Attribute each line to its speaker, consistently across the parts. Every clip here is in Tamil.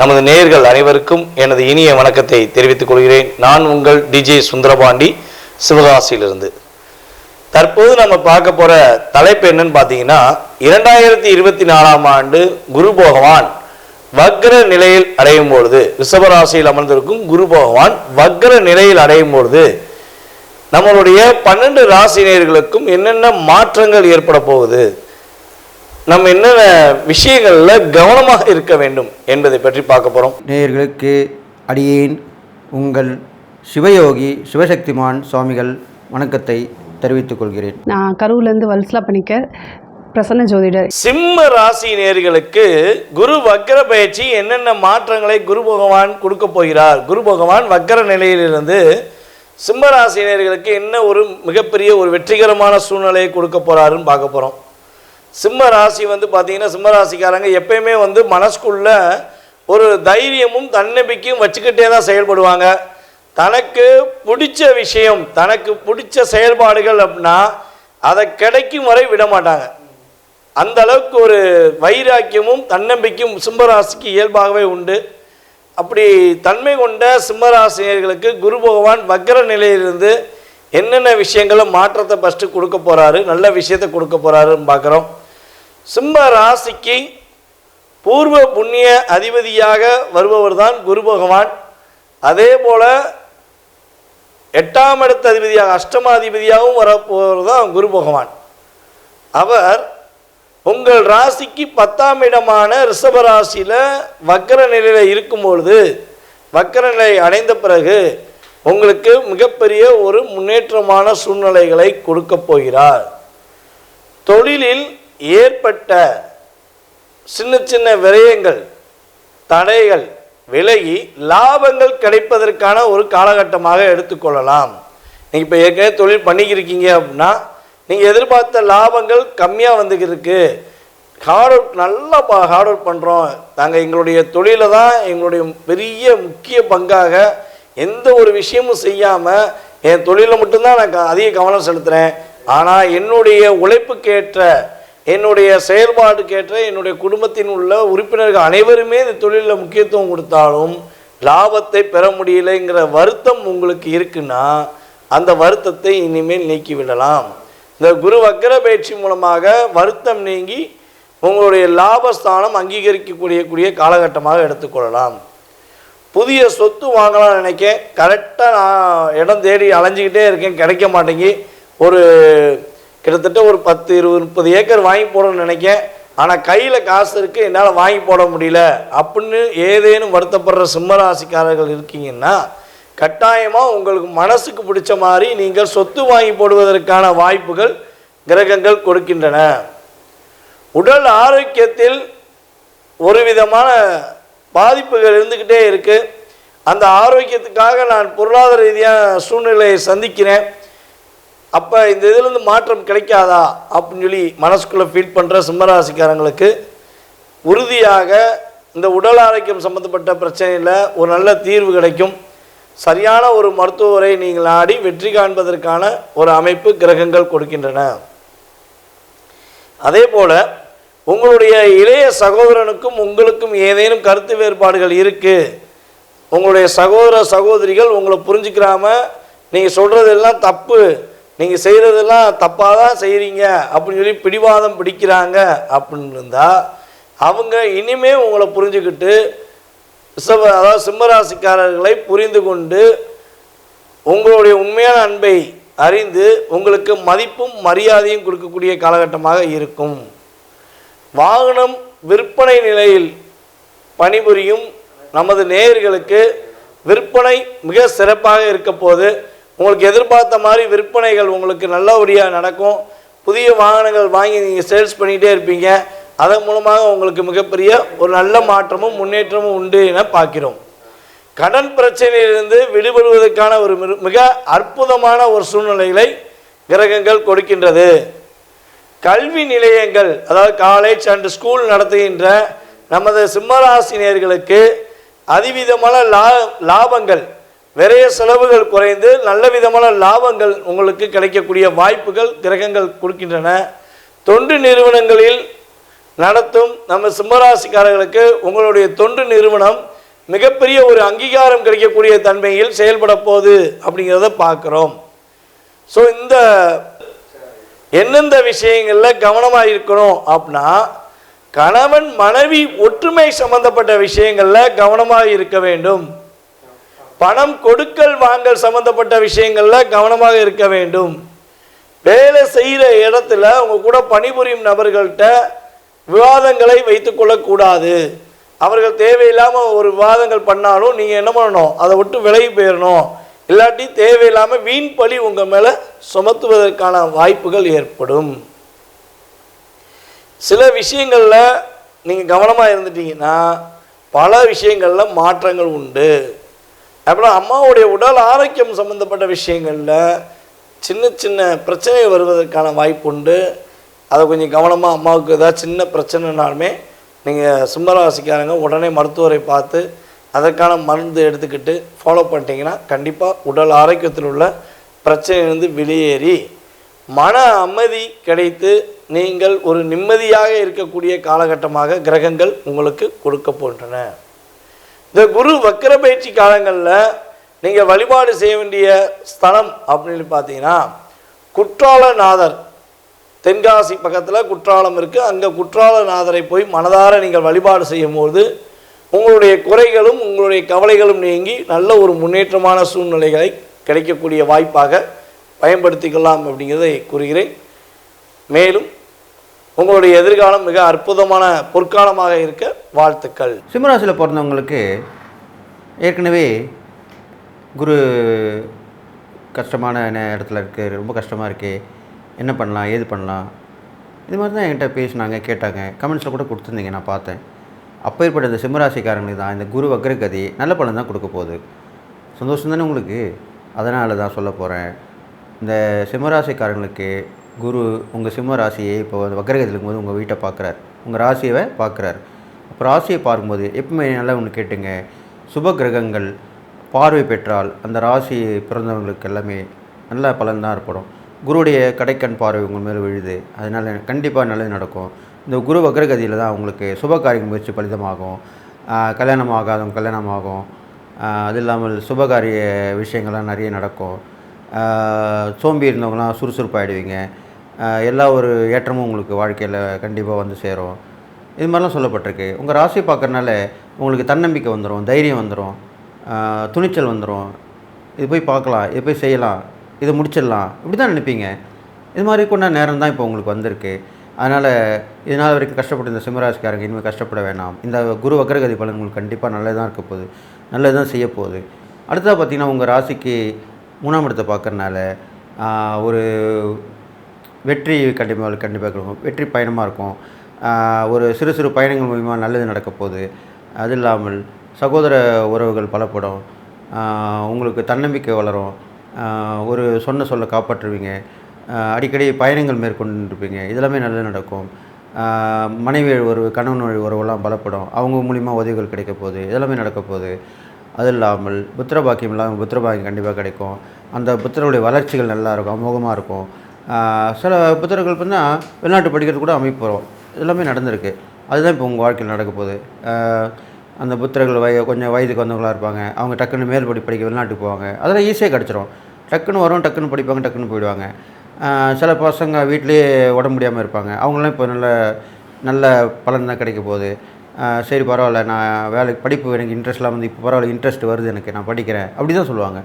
Speaker 1: நமது நேயர்கள் அனைவருக்கும் எனது இனிய வணக்கத்தை தெரிவித்துக் கொள்கிறேன். நான் உங்கள் டிஜே சுந்தரபாண்டி சிவகாசியிலிருந்து. தற்போது நம்ம பார்க்க போற தலைப்பு என்னன்னு பார்த்தீங்கன்னா இரண்டாயிரத்தி இருபத்தி நாலாம் ஆண்டு குரு பகவான் வக்ர நிலையில் அடையும் பொழுது ரிஷபராசியில் அமர்ந்திருக்கும் குரு பகவான் வக்ர நிலையில் அடையும் பொழுது நம்மளுடைய பன்னெண்டு ராசினியர்களுக்கும் என்னென்ன மாற்றங்கள் ஏற்பட போகுது? நம்ம என்னென்ன விஷயங்கள்ல கவனமாக இருக்க வேண்டும் என்பதை பற்றி பார்க்க போறோம்.
Speaker 2: நேயர்களுக்கு அடியேன் உங்கள் சிவயோகி சிவசக்திமான் சுவாமிகள் வணக்கத்தை தெரிவித்துக் கொள்கிறேன்.
Speaker 3: நான் கரூர்லேருந்து வல்சலா பண்ணிக்க பிரசன்ன ஜோதிடர்.
Speaker 1: சிம்ம ராசி நேர்களுக்கு குரு வக்கர பயிற்சி என்னென்ன மாற்றங்களை குரு பகவான் கொடுக்க போகிறார்? குரு பகவான் வக்கர நிலையிலிருந்து சிம்ம என்ன ஒரு மிகப்பெரிய ஒரு வெற்றிகரமான சூழ்நிலையை கொடுக்க போறாருன்னு பார்க்க போறோம். சிம்ம ராசி வந்து பார்த்தீங்கன்னா சிம்ம ராசிக்காரங்க எப்பயுமே வந்து மனசுக்குள்ள ஒரு தைரியமும் தன்னம்பிக்கையும் வச்சுக்கிட்டே தான் செயல்படுவாங்க. தனக்கு பிடிச்ச விஷயம் தனக்கு பிடிச்ச செயல்பாடுகள் அப்படின்னா அதை கிடைக்கும் வரை விட மாட்டாங்க. அந்த அளவுக்கு ஒரு வைராக்கியமும் தன்னம்பிக்கையும் சிம்மராசிக்கு இயல்பாகவே உண்டு. அப்படி தன்மை கொண்ட சிம்மராசினியர்களுக்கு குரு பகவான் வக்கர நிலையிலிருந்து என்னென்ன விஷயங்களும் மாற்றத்தை ஃபஸ்ட்டு கொடுக்க போகிறாரு நல்ல விஷயத்தை கொடுக்க போகிறாருன்னு பார்க்குறோம். சிம்ம ராசிக்கு பூர்வ புண்ணிய அதிபதியாக வருபவர் தான் குரு பகவான். அதே போல் எட்டாம் இடத்து அதிபதியாக அஷ்டமாதிபதியாகவும் வரப்போவர் தான் குரு பகவான். அவர் உங்கள் ராசிக்கு பத்தாம் இடமான ரிஷபராசியில் வக்கர நிலையில் இருக்கும்பொழுது வக்கர நிலை அடைந்த பிறகு உங்களுக்கு மிகப்பெரிய ஒரு முன்னேற்றமான சூழ்நிலைகளை கொடுக்க போகிறார். தொழிலில் ஏற்பட்ட சின்ன சின்ன விரயங்கள் தடைகள் விலகி லாபங்கள் கிடைப்பதற்கான ஒரு காலகட்டமாக எடுத்துக்கொள்ளலாம். நீங்கள் இப்போ ஏற்கனவே தொழில் பண்ணிக்கிருக்கீங்க அப்படின்னா நீங்கள் எதிர்பார்த்த லாபங்கள் கம்மியாக வந்துக்கிருக்கு ஹார்ட் ஒர்க் நல்லா பா ஹார்ட் ஒர்க் பண்ணுறோம் நாங்கள் எங்களுடைய தொழிலை தான் எங்களுடைய பெரிய முக்கிய பங்காக எந்த ஒரு விஷயமும் செய்யாமல் என் தொழிலில் மட்டும்தான் நான் க- அதிக கவனம் செலுத்துகிறேன் ஆனால் என்னுடைய உழைப்புக்கேற்ற என்னுடைய செயல்பாடுக்கேற்ற என்னுடைய குடும்பத்தின் உள்ள உறுப்பினர்கள் அனைவருமே இந்த தொழிலில் முக்கியத்துவம் கொடுத்தாலும் லாபத்தை பெற முடியலைங்கிற வருத்தம் உங்களுக்கு இருக்குன்னா அந்த வருத்தத்தை இனிமேல் நீக்கிவிடலாம் இந்த குரு வக்கர பயிற்சி மூலமாக வருத்தம் நீங்கி உங்களுடைய லாபஸ்தானம் அங்கீகரிக்கக்கூடிய கூடிய காலகட்டமாக எடுத்துக்கொள்ளலாம். புதிய சொத்து வாங்கலாம்னு நினைக்கேன். கரெக்டாக நான் இடம் தேடி அலைஞ்சிக்கிட்டே இருக்கேன். கிடைக்க மாட்டேங்கி. ஒரு கிட்டத்தட்ட ஒரு பத்து இருபது முப்பது ஏக்கர் வாங்கி போடணும்னு நினைக்கேன். ஆனால் கையில் காசு இருக்குது என்னால் வாங்கி போட முடியல. அப்படின்னு ஏதேனும் வருத்தப்படுற சிம்மராசிக்காரர்கள் இருக்கீங்கன்னா கட்டாயமாக உங்களுக்கு மனசுக்கு பிடிச்ச மாதிரி நீங்கள் சொத்து வாங்கி போடுவதற்கான வாய்ப்புகள் கிரகங்கள் கொடுக்கின்றன. உடல் ஆரோக்கியத்தில் ஒரு விதமான பாதிப்புகள் இருந்துக்கிட்டே இருக்குது அந்த ஆரோக்கியத்துக்காக நான் பொருளாதார ரீதியான சூழ்நிலையை சந்திக்கிறேன். அப்போ இந்த இதுலேருந்து மாற்றம் கிடைக்காதா? அப்படின்னு சொல்லி மனசுக்குள்ளே ஃபீல் பண்ணுற சிம்மராசிக்காரங்களுக்கு உறுதியாக இந்த உடல் ஆரோக்கியம் சம்மந்தப்பட்ட பிரச்சனையில் ஒரு நல்ல தீர்வு கிடைக்கும். சரியான ஒரு மருத்துவரை நீங்கள் நாடி வெற்றி காண்பதற்கான ஒரு அமைப்பு கிரகங்கள் கொடுக்கின்றன. அதே போல் உங்களுடைய இளைய சகோதரனுக்கும் உங்களுக்கும் ஏதேனும் கருத்து வேறுபாடுகள் இருக்குது உங்களுடைய சகோதர சகோதரிகள் உங்களை புரிஞ்சுக்கிறாம நீங்கள் சொல்கிறதெல்லாம் தப்பு நீங்கள் செய்கிறதெல்லாம் தப்பாக தான் செய்கிறீங்க அப்படின்னு சொல்லி பிடிவாதம் பிடிக்கிறாங்க அப்படின்னு இருந்தால் அவங்க இனிமே உங்களை புரிஞ்சுக்கிட்டு ரிஷப அதாவது சிம்மராசிக்காரர்களை புரிந்து கொண்டு உங்களுடைய உண்மையான அன்பை அறிந்து உங்களுக்கு மதிப்பும் மரியாதையும் கொடுக்கக்கூடிய காலகட்டமாக இருக்கும். வாகனம் விற்பனை நிலையில் பணிபுரியும் நமது நேயர்களுக்கு விற்பனை மிக சிறப்பாக இருக்க போது உங்களுக்கு எதிர்பார்த்த மாதிரி விற்பனைகள் உங்களுக்கு நல்லபடியாக நடக்கும். புதிய வாகனங்கள் வாங்கி நீங்கள் சேல்ஸ் பண்ணிகிட்டே இருப்பீங்க. அதன் மூலமாக உங்களுக்கு மிகப்பெரிய ஒரு நல்ல மாற்றமும் முன்னேற்றமும் உண்டு என பார்க்கிறோம். கடன் பிரச்சனையிலிருந்து விடுபடுவதற்கான ஒரு மிக அற்புதமான ஒரு சூழ்நிலைகளை கிரகங்கள் கொடுக்கின்றது. கல்வி நிலையங்கள் அதாவது காலேஜ் அண்ட் ஸ்கூல் நடத்துகின்ற நமது சிம்மராசினியர்களுக்கு அதிவிதமான லா லாபங்கள் விரைய செலவுகள் குறைந்து நல்ல விதமான லாபங்கள் உங்களுக்கு கிடைக்கக்கூடிய வாய்ப்புகள் கிரகங்கள் கொடுக்கின்றன. தொண்டு நிறுவனங்களில் நடத்தும் நம்ம சிம்மராசிக்காரர்களுக்கு உங்களுடைய தொண்டு நிறுவனம் மிகப்பெரிய ஒரு அங்கீகாரம் கிடைக்கக்கூடிய தன்மையில் செயல்பட போகுது அப்படிங்கிறத பார்க்குறோம். ஸோ இந்த எந்தெந்த விஷயங்களில் கவனமாக இருக்கணும் அப்படின்னா கணவன் மனைவி ஒற்றுமை சம்பந்தப்பட்ட விஷயங்களில் கவனமாக இருக்க வேண்டும். பணம் கொடுக்கல் வாங்கல் சம்பந்தப்பட்ட விஷயங்களில் கவனமாக இருக்க வேண்டும். வேலை செய்கிற இடத்துல உங்கள் கூட பணிபுரியும் நபர்கள்ட்ட விவாதங்களை வைத்துக்கொள்ளக்கூடாது அவர்கள் தேவையில்லாமல் ஒரு விவாதங்கள் பண்ணாலும் நீங்கள் என்ன பண்ணணும்? அதை விட்டு விலகி போயிடணும் இல்லாட்டி தேவையில்லாமல் வீண் பழி உங்கள் மேலே சுமத்துவதற்கான வாய்ப்புகள் ஏற்படும். சில விஷயங்களில் நீங்கள் கவனமாக இருந்துட்டீங்கன்னா பல விஷயங்களில் மாற்றங்கள் உண்டு. அப்புறம் அம்மாவுடைய உடல் ஆரோக்கியம் சம்மந்தப்பட்ட விஷயங்களில் சின்ன சின்ன பிரச்சனை வருவதற்கான வாய்ப்பு உண்டு. அதை கொஞ்சம் கவனமாக அம்மாவுக்கு ஏதாவது சின்ன பிரச்சனைனாலுமே நீங்கள் சிம்மராசிக்காரங்க உடனே மருத்துவரை பார்த்து அதற்கான மருந்து எடுத்துக்கிட்டு ஃபாலோ பண்ணிட்டீங்கன்னா கண்டிப்பாக உடல் ஆரோக்கியத்தில் உள்ள பிரச்சனையிலிருந்து வெளியேறி மன அமைதி கிடைத்து நீங்கள் ஒரு நிம்மதியாக இருக்கக்கூடிய காலகட்டமாக கிரகங்கள் உங்களுக்கு கொடுக்க போன்றன இந்த குரு வக்கர பயிற்சி காலங்களில் நீங்கள் வழிபாடு செய்ய வேண்டிய ஸ்தலம் அப்படின்னு பார்த்தீங்கன்னா குற்றாலநாதர் தென்காசி பக்கத்தில் குற்றாலம் இருக்குது அங்கே குற்றாலநாதரை போய் மனதார நீங்கள் வழிபாடு செய்யும்போது உங்களுடைய குறைகளும் உங்களுடைய கவலைகளும் நீங்கி நல்ல ஒரு முன்னேற்றமான சூழ்நிலைகளை கிடைக்கக்கூடிய வாய்ப்பாக பயன்படுத்திக்கலாம் அப்படிங்கிறதை கூறுகிறேன். மேலும் உங்களுடைய எதிர்காலம் மிக அற்புதமான பொற்காலமாக இருக்க வாழ்த்துக்கள்.
Speaker 2: சிம்மராசியில் பிறந்தவங்களுக்கு ஏற்கனவே குரு கஷ்டமான இடத்துல இருக்குது ரொம்ப கஷ்டமாக இருக்குது என்ன பண்ணலாம் ஏது பண்ணலாம்? இது மாதிரி தான் என்கிட்ட பேசினாங்க கேட்டாங்க. கமெண்ட்ஸில் கூட கொடுத்துருந்தீங்க நான் பார்த்தேன். அப்பேற்பட்ட இந்த சிம்மராசிக்காரங்களுக்கு தான் இந்த குரு வக்ரகதி நல்ல பலன் தான் கொடுக்க போகுது. சந்தோஷம் தானே உங்களுக்கு? அதனால தான் சொல்ல போகிறேன் இந்த சிம்மராசிக்காரங்களுக்கு குரு உங்கள் சிம்ம ராசியை இப்போ வக்ரகத்தில் இருக்கும்போது உங்கள் வீட்டை பார்க்குறார். உங்கள் ராசியை பார்க்குறார். அப்போ ராசியை பார்க்கும்போது எப்பவுமே நல்லா ஒன்று கேட்டுங்க. சுப கிரகங்கள் பார்வை பெற்றால் அந்த ராசி பிறந்தவங்களுக்கு எல்லாமே நல்ல பலன் தான் ஏற்படும். குருவுடைய கடைக்கண் பார்வை உங்கள் மேலே விழுது. அதனால் கண்டிப்பாக நல்லது நடக்கும். இந்த குரு வக்ரகதியில் தான் உங்களுக்கு சுபகாரிய முயற்சி பலிதமாகும். கல்யாணம் ஆகாதவங்க கல்யாணம் ஆகும் அது இல்லாமல் சுபகாரிய விஷயங்கள்லாம் நிறைய நடக்கும். சோம்பி இருந்தவங்களாம் சுறுசுறுப்பாயிடுவீங்க. எல்லா ஒரு ஏற்றமும் உங்களுக்கு வாழ்க்கையில் கண்டிப்பாக வந்து சேரும். இது மாதிரிலாம் சொல்லப்பட்டிருக்கு. உங்கள் ராசி பார்க்கறனால உங்களுக்கு தன்னம்பிக்கை வந்துடும் தைரியம் வந்துடும் துணிச்சல் வந்துடும் இது போய் பார்க்கலாம் இது போய் செய்யலாம். இதை முடிச்சிடலாம். இப்படி தான் நினைப்பீங்க. இது மாதிரி கொண்ட நேரம் தான் இப்போ உங்களுக்கு வந்திருக்கு. அதனால் இதனால் வரைக்கும் கஷ்டப்பட்டு இந்த சிம்மராசிக்காரங்க இனிமேல் கஷ்டப்பட வேணாம். இந்த குரு வக்ரகதி பலன் உங்களுக்கு கண்டிப்பாக நல்லதாக இருக்க போகுது. நல்லது தான் செய்ய போகுது. அடுத்ததாக பார்த்தீங்கன்னா உங்கள் ராசிக்கு மூணாம் இடத்தை பார்க்குறனால ஒரு வெற்றி கண்டிப்பாக கண்டிப்பாக இருக்கும் வெற்றி பயணமாக இருக்கும். ஒரு சிறு சிறு பயணங்கள் மூலிமா நல்லது நடக்க போகுது. அது இல்லாமல் சகோதர உறவுகள் பலப்படும். உங்களுக்கு தன்னம்பிக்கை வளரும். ஒரு சொன்ன சொல்ல காப்பாற்றுவீங்க. அடிக்கடி பயணங்கள் மேற்கொண்டிருப்பீங்க. இதெல்லாமே நல்லது நடக்கும். மனைவி உறவு கணவன் வழி உறவெல்லாம் பலப்படும். அவங்க மூலிமா உதவிகள் கிடைக்க போகுது. இதெல்லாமே நடக்க போகுது. அது இல்லாமல் புத்திர பாக்கியம் இல்லாமல் புத்திர பாக்கியம் கண்டிப்பாக கிடைக்கும். அந்த புத்திரருடைய வளர்ச்சிகள் நல்லா இருக்கும். அமோகமாக இருக்கும். சில புத்திரர்கள் பார்த்தா வெளிநாட்டு படிக்கிறது கூட அமைப்பு வரும். எல்லாமே நடந்திருக்கு. அதுதான் இப்போ உங்கள் வாழ்க்கையில் நடக்க போகுது. அந்த புத்திரர்கள் வய கொஞ்சம் வயதுக்கு வந்தவங்களா இருப்பாங்க. அவங்க டக்குன்னு மேல்படி படிக்க வெளிநாட்டுக்கு போவாங்க. அதெல்லாம் ஈஸியாக கிடச்சிரும். டக்குன்னு வரும் டக்குன்னு படிப்பாங்க டக்குன்னு போயிடுவாங்க. சில பசங்க வீட்டிலேயே உடம்பு முடியாமல் இருப்பாங்க. அவங்களாம் இப்போ நல்ல நல்ல பலன் தான் கிடைக்க போகுது. சரி பரவாயில்ல நான் வேலைக்கு படிப்பு எனக்கு இன்ட்ரெஸ்ட்லாம் வந்து இப்போ பரவாயில்ல இன்ட்ரெஸ்ட் வருது எனக்கு நான் படிக்கிறேன். அப்படி தான் சொல்லுவாங்க.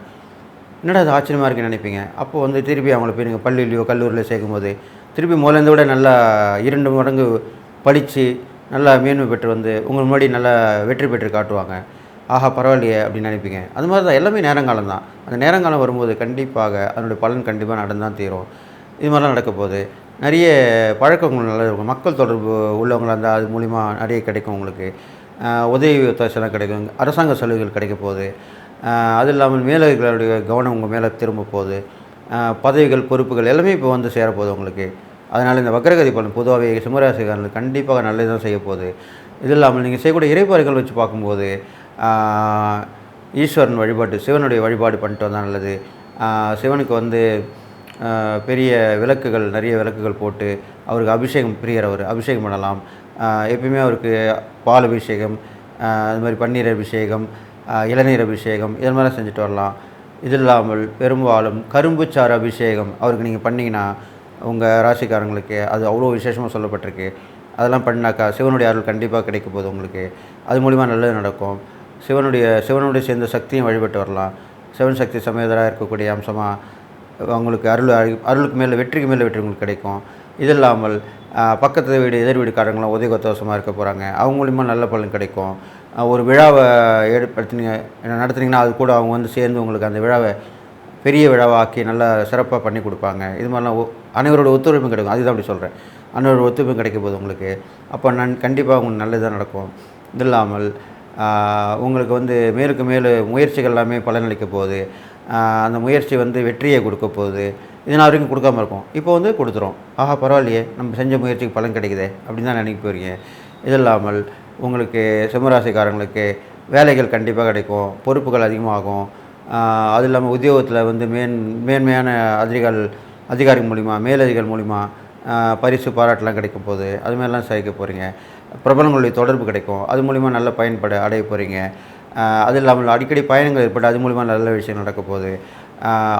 Speaker 2: என்னடா அது ஆச்சரியமாக இருக்குன்னு நினைப்பீங்க? அப்போ வந்து திருப்பி அவங்கள போய் நீங்கள் பள்ளியிலையோ கல்லூரியிலையோ சேர்க்கும்போது திருப்பி முதலேருந்து விட நல்லா இரண்டு மடங்கு படித்து நல்லா மேன்மை பெற்று வந்து உங்கள் முன்னாடி நல்லா வெற்றி பெற்று காட்டுவாங்க. ஆஹா பரவாயில்லையே அப்படின்னு நினைப்பீங்க. அது மாதிரி தான் எல்லாமே நேரங்காலம் தான். அந்த நேரங்காலம் வரும்போது கண்டிப்பாக அதனுடைய பலன் கண்டிப்பாக நடந்தான் தீரும். இது மாதிரிலாம் நடக்க போகுது நிறைய பழக்கங்கள் நல்லா இருக்கும். மக்கள் தொடர்பு உள்ளவங்களாக இருந்தால் அது மூலிமா நிறைய கிடைக்கும் உங்களுக்கு. உதவி ஒத்தாசெல்லாம் கிடைக்கும். அரசாங்க சலுகைகள் கிடைக்க போகுது. அது இல்லாமல் மேலர்களுடைய கவனம் உங்கள் மேலே திரும்ப போகுது. பதவிகள் பொறுப்புகள் எல்லாமே இப்போ வந்து சேரப்போகுது உங்களுக்கு. அதனால் இந்த வக்ரகதி பலன் பொதுவாகவே சிம்மராசிக்காரர்கள் கண்டிப்பாக நல்லது தான் செய்ய போகுது. இது இல்லாமல் நீங்கள் செய்யக்கூடிய இறைப்பாறைகள் வச்சு பார்க்கும்போது ஈஸ்வரன் வழிபாட்டு சிவனுடைய வழிபாடு பண்ணிட்டு வந்தால் நல்லது. சிவனுக்கு வந்து பெரிய விளக்குகள் நிறைய விளக்குகள் போட்டு அவருக்கு அபிஷேகம் பிரியர் அவர் அபிஷேகம் பண்ணலாம். எப்பயுமே அவருக்கு பால் அபிஷேகம் அது மாதிரி பன்னீர் அபிஷேகம் இளநீர் அபிஷேகம் இது மாதிரிலாம் செஞ்சுட்டு வரலாம். இது இல்லாமல் பெரும்பாலும் கரும்புச்சாறு அபிஷேகம் அவருக்கு நீங்கள் பண்ணிங்கன்னா உங்கள் ராசிக்காரங்களுக்கு அது அவ்வளோ விசேஷமாக சொல்லப்பட்டிருக்கு. அதெல்லாம் பண்ணாக்கா சிவனுடைய அருள் கண்டிப்பாக கிடைக்க போகுது உங்களுக்கு. அது மூலிமா நல்லது நடக்கும். சிவனுடைய சிவனுடைய சேர்ந்த சக்தியும் வழிபட்டு வரலாம். சிவன் சக்தி சமேதராக இருக்கக்கூடிய அம்சமாக அவங்களுக்கு அருள் அரு- அருளுக்கு மேலே வெற்றிக்கு மேலே வெற்றி உங்களுக்கு கிடைக்கும். இது இல்லாமல் பக்கத்து வீடு எதிர் வீடுக்காரங்களாம் உதவி கொத்தவசமாக இருக்க போகிறாங்க அவங்க மூலிமா நல்ல பலன் கிடைக்கும். ஒரு விழாவை ஏற்படுத்தினீங்க நடத்துனீங்கன்னா அது கூட அவங்க வந்து சேர்ந்து உங்களுக்கு அந்த விழாவை பெரிய விழாவாக்கி நல்லா சிறப்பாக பண்ணி கொடுப்பாங்க. இது மாதிரிலாம் ஒ- அனைவரோட ஒத்துழைப்பும் கிடைக்கும். அதுதான் அப்படி சொல்கிறேன் அனைவரோட ஒத்துழைப்பும் கிடைக்க போது உங்களுக்கு. அப்போ நான் கண்டிப்பாக உங்களுக்கு நல்லதாக நடக்கும். இது இல்லாமல் உங்களுக்கு வந்து மேலுக்கு மேலே முயற்சிகள் எல்லாமே பலனளிக்க போகுது. அந்த முயற்சி வந்து வெற்றியை கொடுக்க போகுது. இது நான் வரைக்கும் கொடுக்காம இருக்கும். இப்போ வந்து கொடுத்துரும் ஆஹா பரவாயில்லையே. நம்ம செஞ்ச முயற்சிக்கு பலன் கிடைக்குதே. அப்படின்னு தான் நினைக்க போகிறீங்க இது இல்லாமல் உங்களுக்கு சிம்மராசிக்காரங்களுக்கு வேலைகள் கண்டிப்பாக கிடைக்கும். பொறுப்புகள் அதிகமாகும். அது இல்லாமல் உத்தியோகத்தில் வந்து மேன் மேன்மையான அதிகாரிகள் அதிகாரி மூலிமா மேலதிகாரி மூலிமா பரிசு பாராட்டெலாம் கிடைக்கும் போது அது மாதிரிலாம் சாதிக்க போகிறீங்க பிரபலங்களுடைய தொடர்பு கிடைக்கும். அது மூலிமா நல்ல பயன்பாடு அடைய போகிறீங்க அது இல்லாமல் அடிக்கடி பயணங்கள் ஏற்பட்டு அது மூலிமா நல்ல விஷயம் நடக்க போகுது.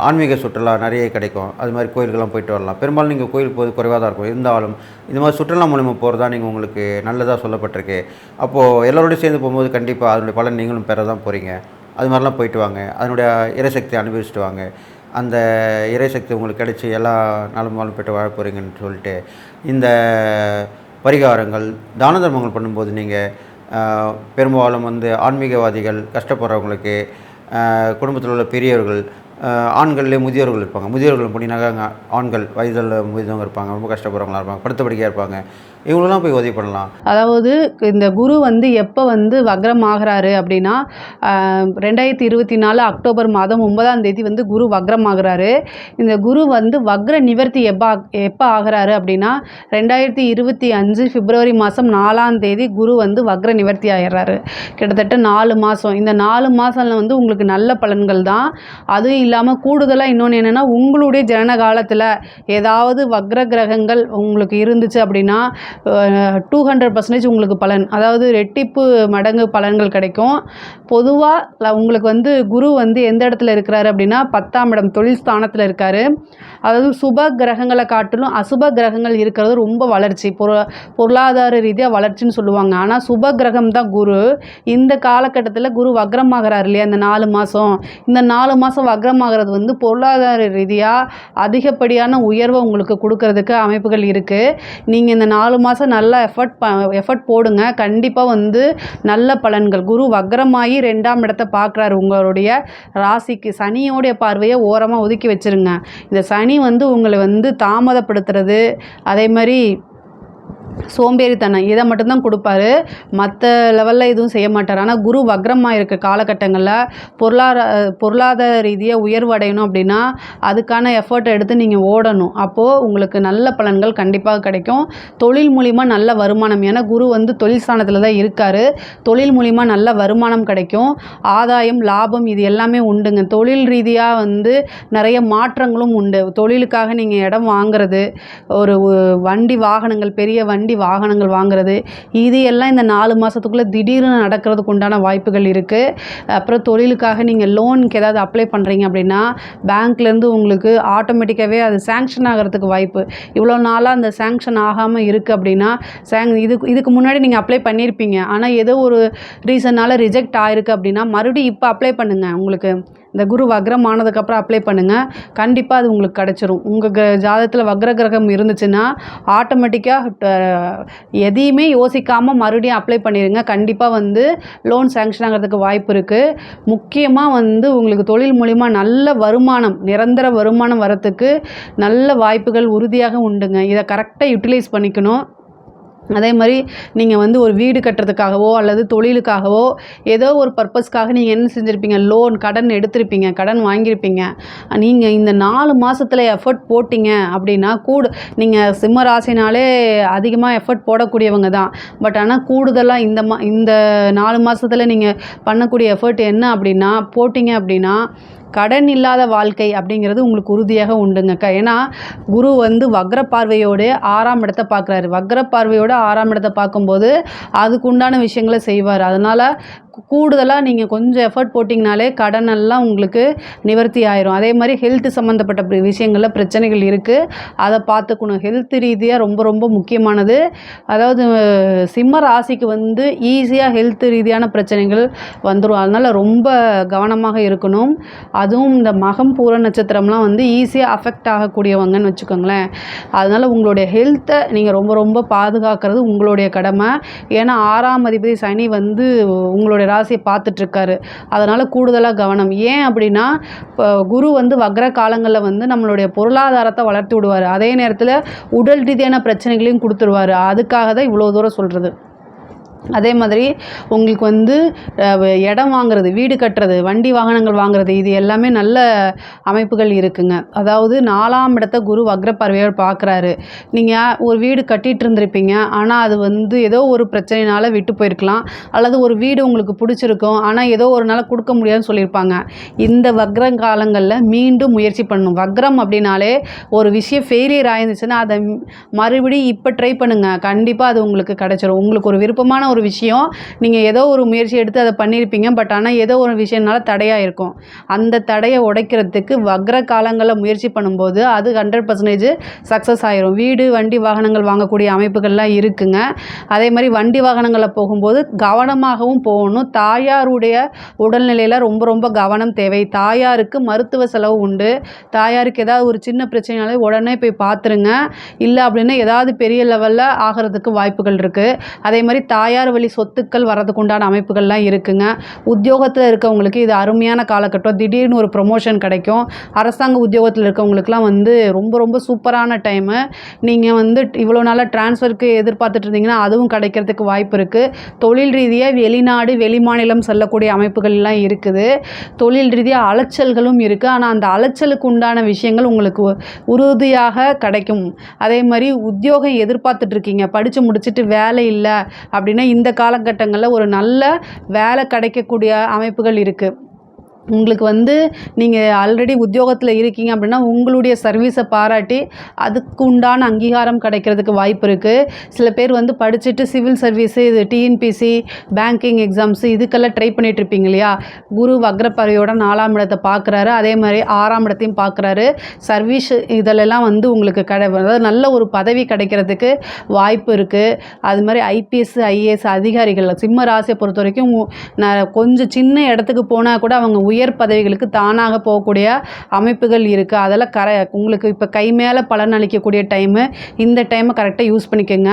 Speaker 2: ஆன்மீக சுற்றுலா நிறைய கிடைக்கும். அது மாதிரி கோயிலுக்கெல்லாம் போயிட்டு வரலாம். பெரும்பாலும் நீங்கள் கோயிலுக்கு போகிறது குறைவாக தான் இருக்கும். இருந்தாலும் இந்த மாதிரி சுற்றுலா மூலிமா போகிறதா நீங்கள் உங்களுக்கு நல்லதாக சொல்லப்பட்டிருக்கு. அப்போது எல்லோரோடையும் சேர்ந்து போகும்போது கண்டிப்பாக அதனுடைய பலன் நீங்களும் பெற தான் போகிறீங்க அது மாதிரிலாம் போயிட்டு வாங்க. அதனுடைய இறைசக்தி அனுபவிச்சுட்டு வாங்க. அந்த இறைசக்தி உங்களுக்கு கிடைச்சி எல்லா நாளும் வாழும் பெற்று வாழ போகிறீங்கன்னு சொல்லிட்டு இந்த பரிகாரங்கள் தான தர்மங்கள் பண்ணும்போது நீங்கள் பெரும்பாலும் வந்து ஆன்மீகவாதிகள் கஷ்டப்படுறவங்களுக்கு குடும்பத்தில் உள்ள பெரியவர்கள் ஆண்கள்லேயே முதியோர்கள் இருப்பாங்க. முதியோர்கள் போனீங்கன்னாக்கா அங்கே ஆண்கள் வயதில் முதியவங்க இருப்பாங்க. ரொம்ப கஷ்டப்படுறவங்களா இருப்பாங்க. படுத்த இருப்பாங்க. இவங்களெல்லாம் போய் உதவி பண்ணலாம்.
Speaker 3: அதாவது இந்த குரு வந்து எப்போ வந்து வக்ரம் ஆகிறாரு அப்படின்னா ரெண்டாயிரத்தி இருபத்தி நாலு அக்டோபர் மாதம் ஒன்பதாம் தேதி வந்து குரு வக்ரம் ஆகிறாரு. இந்த குரு வந்து வக்ர நிவர்த்தி எப்போ எப்போ ஆகிறாரு அப்படின்னா ரெண்டாயிரத்தி இருபத்தி அஞ்சு பிப்ரவரி மாதம் நாலாம் தேதி குரு வந்து வக்ர நிவர்த்தி ஆகிடுறாரு கிட்டத்தட்ட நாலு மாதம் இந்த நாலு மாதம்ல வந்து உங்களுக்கு நல்ல பலன்கள் தான். அதுவும் இல்லாமல் கூடுதலாக இன்னொன்று என்னென்னா உங்களுடைய ஜனன காலத்தில் ஏதாவது வக்ர கிரகங்கள் உங்களுக்கு இருந்துச்சு அப்படின்னா டூ ஹண்ட்ரட் பர்சன்டேஜ் உங்களுக்கு பலன். அதாவது ரெட்டிப்பு மடங்கு பலன்கள் கிடைக்கும். பொதுவாக உங்களுக்கு வந்து குரு வந்து எந்த இடத்துல இருக்கிறாரு அப்படின்னா பத்தாம் இடம் தொழில் ஸ்தானத்தில் இருக்காரு. அதாவது சுப கிரகங்களை காட்டிலும் அசுப கிரகங்கள் இருக்கிறது ரொம்ப வளர்ச்சி. பொரு பொருளாதார ரீதியாக வளர்ச்சின்னு சொல்லுவாங்க. ஆனால் சுப கிரகம் தான் குரு. இந்த காலகட்டத்தில் குரு வக்ரமாகிறார் இல்லையா? இந்த நாலு மாதம் இந்த நாலு மாதம் வக்ரமாகிறது வந்து பொருளாதார ரீதியாக அதிகப்படியான உயர்வை உங்களுக்கு கொடுக்கறதுக்கு அமைப்புகள் இருக்குது நீங்கள் இந்த நாலு மாதம் நல்லா எஃபர்ட் ப எஃபர்ட் போடுங்க. கண்டிப்பாக வந்து நல்ல பலன்கள். குரு வக்ரமாகி ரெண்டாம் இடத்தை பார்க்குறாரு உங்களுடைய ராசிக்கு சனியோடைய பார்வையை ஓரமாக ஒதுக்கி வச்சிருங்க. இந்த சனி வந்து உங்களை வந்து தாமதப்படுத்துறது. அதே மாதிரி சோம்பேறித்தனம். இதை மட்டும்தான் கொடுப்பாரு. மற்ற லெவலில் எதுவும் செய்ய மாட்டார். ஆனால் குரு வக்ரமாக இருக்க காலகட்டங்களில். பொருளாதார பொருளாதார ரீதியாக உயர்வு அடையணும் அப்படின்னா அதுக்கான எஃபர்ட் எடுத்து நீங்கள் ஓடணும். அப்போது உங்களுக்கு நல்ல பலன்கள் கண்டிப்பாக கிடைக்கும். தொழில் மூலிமா நல்ல வருமானம். ஏன்னா குரு வந்து தொழில் ஸ்தானத்தில் தான் இருக்கார். தொழில் மூலிமா நல்ல வருமானம் கிடைக்கும். ஆதாயம் லாபம் இது எல்லாமே உண்டுங்க. தொழில் ரீதியாக வந்து நிறைய மாற்றங்களும் உண்டு. தொழிலுக்காக நீங்கள் இடம் வாங்குறது ஒரு வண்டி வாகனங்கள் பெரிய வண்டி வாகனங்கள் வாங்குறது இது எல்லாம் இந்த நாலு மாதத்துக்குள்ளே திடீர்னு நடக்கிறதுக்கு உண்டான வாய்ப்புகள் இருக்குது அப்புறம் தொழிலுக்காக நீங்கள் லோனுக்கு ஏதாவது அப்ளை பண்ணுறீங்க அப்படின்னா பேங்க்லேருந்து உங்களுக்கு ஆட்டோமேட்டிக்காகவே அது சேங்ஷன் ஆகிறதுக்கு வாய்ப்பு. இவ்வளோ நாளாக அந்த சேங்ஷன் ஆகாமல் இருக்குது அப்படின்னா சேங் இதுக்கு இதுக்கு முன்னாடி நீங்கள் அப்ளை பண்ணியிருப்பீங்க ஆனால் ஏதோ ஒரு ரீசனால் ரிஜெக்ட் ஆயிருக்கு அப்படின்னா மறுபடியும் இப்போ அப்ளை பண்ணுங்கள் உங்களுக்கு. இந்த குரு வக்ரம் ஆனதுக்கப்புறம் அப்ளை பண்ணுங்கள் கண்டிப்பாக அது உங்களுக்கு கிடச்சிரும். உங்கள் க ஜாதகத்தில் வக்ர கிரகம் இருந்துச்சுன்னா ஆட்டோமேட்டிக்காக எதையுமே யோசிக்காமல் மறுபடியும் அப்ளை பண்ணிடுங்க கண்டிப்பாக வந்து லோன் சேங்ஷன் ஆகிறதுக்கு வாய்ப்பு இருக்குது முக்கியமாக வந்து உங்களுக்கு தொழில் மூலிமா நல்ல வருமானம் நிரந்தர வருமானம் வரத்துக்கு நல்ல வாய்ப்புகள் உறுதியாக உண்டுங்க. இதை கரெக்டாக யூட்டிலைஸ் பண்ணிக்கணும். அதே மாதிரி நீங்கள் வந்து ஒரு வீடு கட்டுறதுக்காகவோ அல்லது தொழிலுக்காகவோ ஏதோ ஒரு பர்பஸ்க்காக நீங்கள் என்ன செஞ்சுருப்பீங்க? லோன் கடன் எடுத்திருப்பீங்க கடன் வாங்கியிருப்பீங்க. நீங்கள் இந்த நாலு மாதத்தில் எஃபர்ட் போட்டிங்க அப்படின்னா கூட நீங்கள் சிம்ம ராசினாலே அதிகமாக எஃபர்ட் போடக்கூடியவங்க தான். பட் ஆனால் கூடுதலாக இந்த மா இந்த நாலு மாதத்தில் நீங்கள் பண்ணக்கூடிய எஃபர்ட் என்ன அப்படின்னா போட்டிங்க அப்படின்னா கடன் இல்லாத வாழ்க்கை அப்படிங்கிறது உங்களுக்கு உறுதியாக உண்டுங்கக்கா. ஏன்னா குரு வந்து வக்ர பார்வையோடு ஆறாம் இடத்தை பார்க்குறாரு. வக்ர பார்வையோடு ஆறாம் இடத்தை பார்க்கும்போது அதுக்கு உண்டான விஷயங்களை செய்வார். அதனால் கூடுதலாக நீங்கள் கொஞ்சம் எஃபர்ட் போட்டிங்கனாலே கடன் எல்லாம் உங்களுக்கு நிவர்த்தி ஆயிரும். அதே மாதிரி ஹெல்த் சம்மந்தப்பட்ட விஷயங்களில் பிரச்சனைகள் இருக்குது அதை பார்த்துக்கணும். ஹெல்த் ரீதியாக ரொம்ப ரொம்ப முக்கியமானது. அதாவது சிம்ம ராசிக்கு வந்து ஈஸியாக ஹெல்த் ரீதியான பிரச்சனைகள் வந்துடும் அதனால் ரொம்ப கவனமாக இருக்கணும். அதுவும் இந்த மகம் பூர நட்சத்திரம்லாம் வந்து ஈஸியாக அஃபெக்ட் ஆகக்கூடியவங்கன்னு வச்சுக்கோங்களேன். அதனால் உங்களுடைய ஹெல்த்தை நீங்கள் ரொம்ப ரொம்ப பாதுகாக்கிறது உங்களுடைய கடமை. ஏன்னா ஆறாம் அதிபதி சனி வந்து உங்களுடைய ராசியை பார்த்துட்ருக்காரு. அதனால் கூடுதலாக கவனம். ஏன் அப்படின்னா இப்போ குரு வந்து வக்ர காலங்களில் வந்து நம்மளுடைய பொருளாதாரத்தை வளர்த்து விடுவார். அதே நேரத்தில் உடல் ரீதியான பிரச்சனைகளையும் கொடுத்துருவாரு. அதுக்காக தான் இவ்வளோ தூரம் சொல்கிறது அதே மாதிரி உங்களுக்கு வந்து இடம் வாங்குறது வீடு கட்டுறது வண்டி வாகனங்கள் வாங்குறது இது எல்லாமே நல்ல அமைப்புகள் இருக்குங்க. அதாவது நாலாம் இடத்த குரு வக்ர பார்வையோடு பார்க்குறாரு நீங்கள் ஒரு வீடு கட்டிட்டு இருந்திருப்பீங்க. ஆனால் அது வந்து ஏதோ ஒரு பிரச்சனைனால விட்டு போயிருக்கலாம். அல்லது ஒரு வீடு உங்களுக்கு பிடிச்சிருக்கும். ஆனால் ஏதோ ஒரு நாள் கொடுக்க முடியாதுன்னு சொல்லியிருப்பாங்க. இந்த வக்ர காலங்களில் மீண்டும் முயற்சி பண்ணணும் வக்ரம் அப்படின்னாலே ஒரு விஷயம் ஃபெயிலியர் ஆயிருந்துச்சுன்னா அதை மறுபடியும் இப்போ ட்ரை பண்ணுங்கள் கண்டிப்பாக அது உங்களுக்கு கிடச்சிரும். உங்களுக்கு ஒரு விருப்பமான ஒரு விஷயம். நீங்கள் ஏதோ ஒரு முயற்சி எடுத்து அதை பண்ணியிருப்பீங்க. பட் ஆனால் ஏதோ ஒரு விஷயம்னால தடையாக இருக்கும். அந்த தடையை உடைக்கிறதுக்கு வக்ர காலங்களில் முயற்சி பண்ணும்போது அது ஹண்ட்ரட் பர்சன்டேஜ் சக்ஸஸ் ஆயிரும். வீடு வண்டி வாகனங்கள் வாங்கக்கூடிய அமைப்புகள்லாம் இருக்குங்க. அதே மாதிரி வண்டி வாகனங்களில் போகும்போது கவனமாகவும் போகணும். தாயாருடைய உடல்நிலையில் ரொம்ப ரொம்ப கவனம் தேவை. தாயாருக்கு மருத்துவ செலவு உண்டு. தாயாருக்கு ஏதாவது ஒரு சின்ன பிரச்சனைனாலே உடனே போய் பார்த்துருங்க இல்லை அப்படின்னா ஏதாவது பெரிய லெவலில் ஆகிறதுக்கு வாய்ப்புகள் இருக்குது அதே மாதிரி தாயார் வழி சொத்துக்கள் வர்றதுக்கு உண்டான அமைப்புகள்லாம் இருக்குங்க. உத்தியோகத்தில் இருக்கவங்களுக்கு இது அருமையான காலகட்டம். திடீர்னு ஒரு ப்ரொமோஷன் கிடைக்கும். அரசாங்க உத்தியோகத்தில் இருக்கவங்களுக்குலாம் வந்து ரொம்ப ரொம்ப சூப்பரான டைமு நீங்கள் வந்து இவ்வளோ நாளாக ட்ரான்ஸ்ஃபருக்கு எதிர்பார்த்துட்டு இருந்தீங்கன்னா அதுவும் கிடைக்கிறதுக்கு வாய்ப்பு இருக்குது தொழில் ரீதியாக வெளிநாடு வெளிமாநிலம் செல்லக்கூடிய அமைப்புகள்லாம் இருக்குது. தொழில் ரீதியாக அலைச்சல்களும் இருக்குது ஆனால் அந்த அலைச்சலுக்கு உண்டான விஷயங்கள் உங்களுக்கு உறுதியாக கிடைக்கும். அதே மாதிரி உத்தியோகம் எதிர்பார்த்துட்ருக்கீங்க படித்து முடிச்சுட்டு வேலை இல்லை அப்படின்னா இந்த காலகட்டங்களில் ஒரு நல்ல வேலை கிடைக்கக்கூடிய அமைப்புகள் இருக்குது உங்களுக்கு வந்து நீங்கள் ஆல்ரெடி உத்தியோகத்தில் இருக்கீங்க அப்படின்னா உங்களுடைய சர்வீஸை பாராட்டி அதுக்கு உண்டான அங்கீகாரம் கிடைக்கிறதுக்கு வாய்ப்பு இருக்குது சில பேர் வந்து படிச்சுட்டு சிவில் சர்வீஸு இது டிஎன்பிசி பேங்கிங் எக்ஸாம்ஸு இதுக்கெல்லாம் ட்ரை பண்ணிட்டு இருப்பீங்க இல்லையா? குரு வக்ரப்பறையோட நாலாம் இடத்தை பார்க்குறாரு. அதே மாதிரி ஆறாம் இடத்தையும் பார்க்குறாரு. சர்வீஸ் இதிலெல்லாம் வந்து உங்களுக்கு கிடை அதாவது நல்ல ஒரு பதவி கிடைக்கிறதுக்கு வாய்ப்பு இருக்குது அது மாதிரி ஐபிஎஸ் ஐஏஎஸ் அதிகாரிகள் சிம்ம ராசியை பொறுத்த வரைக்கும் நான் கொஞ்சம் சின்ன இடத்துக்கு போனால் கூட அவங்க உயர் பதவிகளுக்கு தானாக போகக்கூடிய அமைப்புகள் இருக்குது அதெல்லாம் கர உங்களுக்கு இப்போ கை மேலே பலன் அளிக்கக்கூடிய டைமு இந்த டைமை கரெக்டாக யூஸ் பண்ணிக்கோங்க.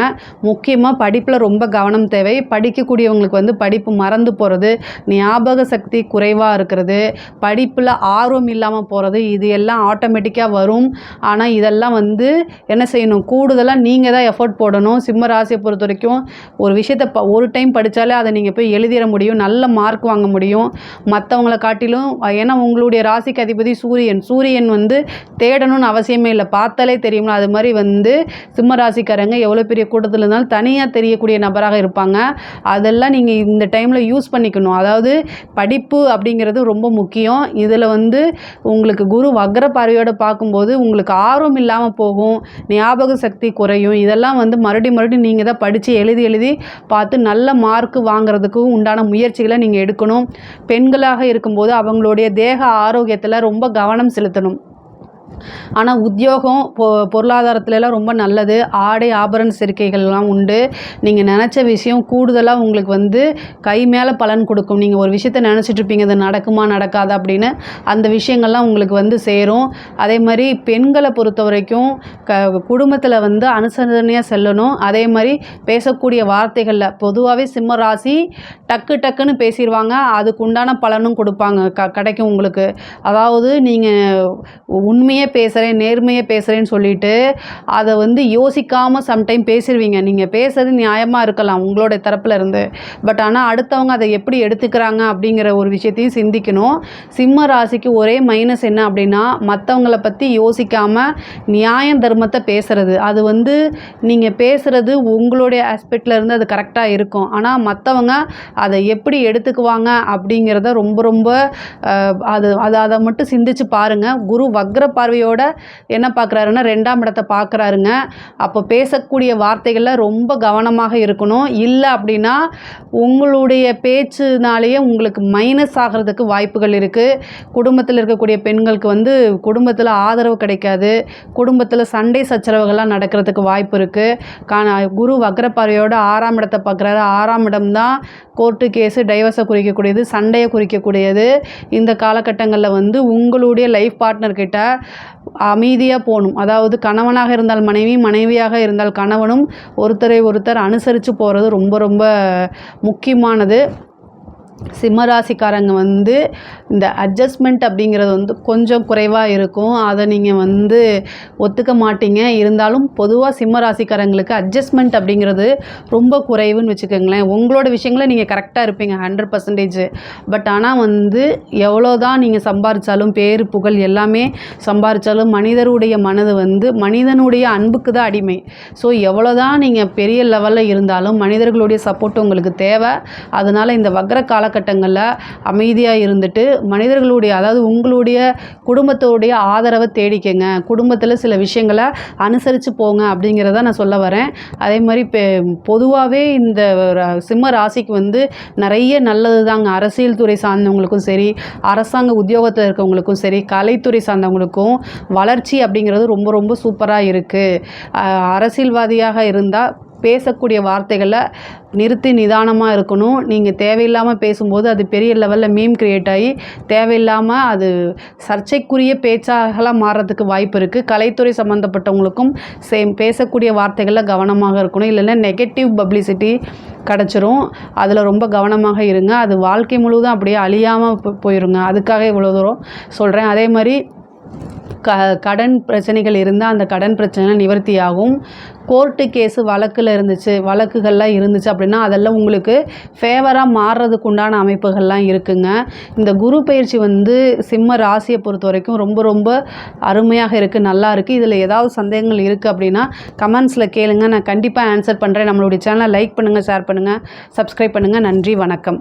Speaker 3: முக்கியமாக படிப்பில் ரொம்ப கவனம் தேவை. படிக்கக்கூடியவங்களுக்கு வந்து படிப்பு மறந்து போகிறது ஞாபக சக்தி குறைவாக இருக்கிறது படிப்பில் ஆர்வம் இல்லாமல் போகிறது இது எல்லாம் ஆட்டோமேட்டிக்காக வரும். ஆனால் இதெல்லாம் வந்து என்ன செய்யணும்? கூடுதலாக நீங்கள் தான் எஃபோர்ட் போடணும். சிம்ம ராசியை பொறுத்த வரைக்கும் ஒரு விஷயத்தை ப ஒரு டைம் படித்தாலே அதை நீங்கள் போய் எழுதிட முடியும். நல்ல மார்க் வாங்க முடியும். மற்றவங்கள காட்டிலும் ஏன்னா உங்களுடைய ராசிக்கு அதிபதி சூரியன். சூரியன் வந்து தேடணும்னு அவசியமே இல்லை. பார்த்தாலே தெரியும்ல அது மாதிரி வந்து சிம்ம ராசிக்காரங்க எவ்வளோ பெரிய கூட்டத்தில் இருந்தாலும் தனியாக தெரியக்கூடிய நபராக இருப்பாங்க. அதெல்லாம் நீங்கள் இந்த டைமில் யூஸ் பண்ணிக்கணும். அதாவது படிப்பு அப்படிங்கிறது ரொம்ப முக்கியம். இதில் வந்து உங்களுக்கு குரு வக்ர பார்வையோடு பார்க்கும்போது உங்களுக்கு ஆர்வம் இல்லாமல் போகும். ஞாபக சக்தி குறையும். இதெல்லாம் வந்து மறுபடியும் மறுபடியும் நீங்கள் தான் படித்து எழுதி எழுதி பார்த்து நல்ல மார்க் வாங்குறதுக்கும் உண்டான முயற்சிகளை நீங்கள் எடுக்கணும். பெண்களாக இருக்கும்போது அவங்களுடைய தேக ஆரோக்கியத்தில் ரொம்ப கவனம் செலுத்தணும். ஆனால் உத்தியோகம் பொ பொருளாதாரத்துலலாம் ரொம்ப நல்லது. ஆடை ஆபரண சேர்க்கைகள்லாம் உண்டு. நீங்கள் நினச்ச விஷயம் கூடுதலாக உங்களுக்கு வந்து கை மேலே பலன் கொடுக்கும். நீங்கள் ஒரு விஷயத்த நினச்சிட்டு இருப்பீங்க அது நடக்குமா நடக்காதா? அப்படின்னு அந்த விஷயங்கள்லாம் உங்களுக்கு வந்து சேரும். அதே மாதிரி பெண்களை பொறுத்த வரைக்கும் க குடும்பத்தில் வந்து அனுசரணையாக செல்லணும். அதே மாதிரி பேசக்கூடிய வார்த்தைகளில் பொதுவாகவே சிம்ம ராசி டக்கு டக்குன்னு பேசிடுவாங்க அதுக்கு உண்டான பலனும் கொடுப்பாங்க. க கிடைக்கும் உங்களுக்கு. அதாவது நீங்கள் உண்மையாக உண்மையை பேசுகிறேன் நேர்மையை பேசுகிறேன்னு சொல்லிட்டு அதை வந்து யோசிக்காமல் சம்டைம் பேசிடுவீங்க நீங்கள் பேசுறது நியாயமாக இருக்கலாம் உங்களோட தரப்பில் இருந்து. பட் ஆனால் அடுத்தவங்க அதை எப்படி எடுத்துக்கிறாங்க அப்படிங்கிற ஒரு விஷயத்தையும் சிந்திக்கணும். சிம்ம ராசிக்கு ஒரே மைனஸ் என்ன அப்படின்னா மற்றவங்கள பற்றி யோசிக்காமல் நியாயம் தர்மத்தை பேசுறது. அது வந்து நீங்கள் பேசுகிறது உங்களுடைய ஆஸ்பெக்டில் இருந்து அது கரெக்டாக இருக்கும். ஆனால் மற்றவங்க அதை எப்படி எடுத்துக்குவாங்க அப்படிங்கிறத ரொம்ப ரொம்ப அது அதை அதை மட்டும் சிந்திச்சு பாருங்கள் குரு வக்ர பார்வையோட என்ன பார்க்குறாருன்னா ரெண்டாம் இடத்தை பார்க்குறாருங்க. அப்போ பேசக்கூடிய வார்த்தைகளில் ரொம்ப கவனமாக இருக்கணும். இல்லை அப்படின்னா உங்களுடைய பேச்சுனாலேயே உங்களுக்கு மைனஸ் ஆகிறதுக்கு வாய்ப்புகள் இருக்குது குடும்பத்தில் இருக்கக்கூடிய பெண்களுக்கு வந்து குடும்பத்தில் ஆதரவு கிடைக்காது. குடும்பத்தில் சண்டை சச்சரவுகள்லாம் நடக்கிறதுக்கு வாய்ப்பு இருக்குது காண குரு வக்ர ஆறாம் இடத்தை பார்க்குறாரு. ஆறாம் இடம் தான் கோர்ட்டு கேஸு டைவர்ஸை குறிக்கக்கூடியது சண்டையை குறிக்கக்கூடியது. இந்த காலகட்டங்களில் வந்து உங்களுடைய லைஃப் பார்ட்னர்கிட்ட அமைதியாக போகணும். அதாவது கணவனாக இருந்தால் மனைவி மனைவியாக இருந்தால் கணவனும் ஒருத்தரை ஒருத்தர் அனுசரித்து போகிறது ரொம்ப ரொம்ப முக்கியமானது. சிம்மராசிக்காரங்க வந்து இந்த அட்ஜஸ்ட்மெண்ட் அப்படிங்கிறது வந்து கொஞ்சம் குறைவாக இருக்கும். அதை நீங்கள் வந்து ஒத்துக்க மாட்டீங்க. இருந்தாலும் பொதுவாக சிம்மராசிக்காரங்களுக்கு அட்ஜஸ்ட்மெண்ட் அப்படிங்கிறது ரொம்ப குறைவுன்னு வச்சுக்கோங்களேன். உங்களோட விஷயங்களை நீங்கள் கரெக்டாக இருப்பீங்க ஹண்ட்ரட் பர்சன்டேஜ் பட் ஆனால் வந்து எவ்வளோ தான் நீங்கள் சம்பாரித்தாலும் பேர் புகழ் எல்லாமே சம்பாரித்தாலும் மனிதருடைய மனது வந்து மனிதனுடைய அன்புக்கு தான் அடிமை. ஸோ எவ்வளோ தான் நீங்கள் பெரிய லெவலில் இருந்தாலும் மனிதர்களுடைய சப்போர்ட் உங்களுக்கு தேவை. அதனால் இந்த வக்ர காலகட்டங்களில் அமைதியாக இருந்துட்டு மனிதர்களுடைய அதாவது உங்களுடைய குடும்பத்தோடைய ஆதரவை தேடிக்கங்க. குடும்பத்தில் சில விஷயங்களை அனுசரித்து போங்க அப்படிங்கிறத நான் சொல்ல வரேன். அதே மாதிரி இப்போ பொதுவாகவே இந்த சிம்ம ராசிக்கு வந்து நிறைய நல்லது தாங்க அரசியல் துறை சார்ந்தவங்களுக்கும் சரி அரசாங்க உத்தியோகத்தில் இருக்கவங்களுக்கும் சரி கலைத்துறை சார்ந்தவங்களுக்கும் வளர்ச்சி அப்படிங்கிறது ரொம்ப ரொம்ப சூப்பராக இருக்குது அரசியல்வாதியாக இருந்தால் பேசக்கூடிய வார்த்தைகளை நிறுத்தி நிதானமாக இருக்கணும். நீங்கள் தேவையில்லாமல் பேசும்போது அது பெரிய லெவலில் மீம் க்ரியேட் ஆகி தேவையில்லாமல் அது சர்ச்சைக்குரிய பேச்சாகலாம் மாறுறதுக்கு வாய்ப்பு இருக்குது கலைத்துறை சம்மந்தப்பட்டவங்களுக்கும் சேம் பேசக்கூடிய வார்த்தைகளில் கவனமாக இருக்கணும். இல்லைன்னா நெகட்டிவ் பப்ளிசிட்டி கிடச்சிரும். அதில் ரொம்ப கவனமாக இருங்க. அது வாழ்க்கை முழுவதும் அப்படியே அழியாமல் போயிருங்க. அதுக்காக இவ்வளோ தூரம் சொல்கிறேன் அதே மாதிரி க கடன் பிரச்சனைகள் இருந்தால் அந்த கடன் பிரச்சனை நிவர்த்தியாகும். கோர்ட்டு கேஸு வழக்கில் இருந்துச்சு வழக்குகள்லாம் இருந்துச்சு அப்படின்னா அதெல்லாம் உங்களுக்கு ஃபேவராக மாறுறதுக்கு உண்டான அமைப்புகள்லாம் இருக்குங்க. இந்த குரு பயிற்சி வந்து சிம்ம ராசியை பொறுத்த வரைக்கும் ரொம்ப ரொம்ப அருமையாக இருக்குது நல்லா இருக்குது இதில் ஏதாவது சந்தேகங்கள் இருக்குது அப்படின்னா கமெண்ட்ஸில் கேளுங்க. நான் கண்டிப்பாக ஆன்சர் பண்ணுறேன் நம்மளுடைய சேனலை லைக் பண்ணுங்கள் ஷேர் பண்ணுங்கள் சப்ஸ்கிரைப் பண்ணுங்கள் நன்றி வணக்கம்.